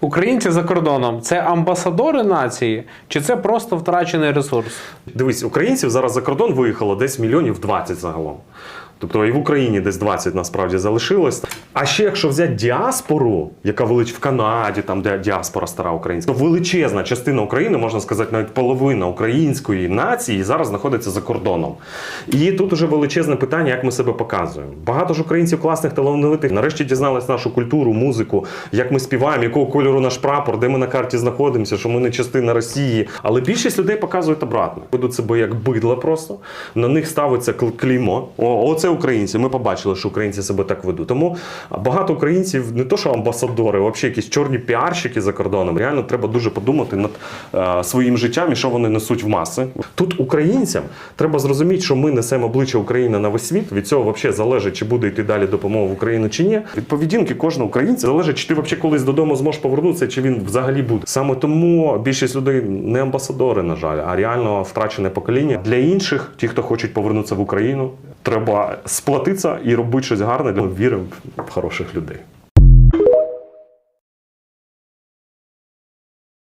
Українці за кордоном це амбасадори нації, чи це просто втрачений ресурс? Дивись, українців зараз за кордон виїхало десь мільйонів 20 загалом. Тобто і в Україні десь 20 насправді залишилось. А ще якщо взяти діаспору, яка велич в Канаді, там де діаспора стара українська, то величезна частина України, можна сказати, навіть половина української нації зараз знаходиться за кордоном. І тут уже величезне питання, як ми себе показуємо. Багато ж українців класних талановитих нарешті дізнались нашу культуру, музику, як ми співаємо, якого кольору наш прапор, де ми на карті знаходимося, що ми не частина Росії. Але більшість людей показують обратно. Ведуть себе як бидла просто. На них ставиться кл- клеймо. О, оце українці. Ми побачили, що українці себе так ведуть. Тому багато українців не то, що амбасадори, а взагалі якісь чорні піарщики за кордоном. Реально треба дуже подумати над е, своїм життям і що вони несуть в маси. Тут українцям треба зрозуміти, що ми несемо обличчя України на весь світ. Від цього взагалі залежить, чи буде йти далі допомога в Україну чи ні. Від поведінки кожного українця залежить, чи ти взагалі колись додому зможеш повернутися, чи він взагалі буде. Саме тому більшість людей не амбасадори, на жаль, а реально втрачене покоління. Для інших, ті, хто хочуть повернутися в Україну, треба сплатитися і робити щось гарне. Ми віримо в хороших людей.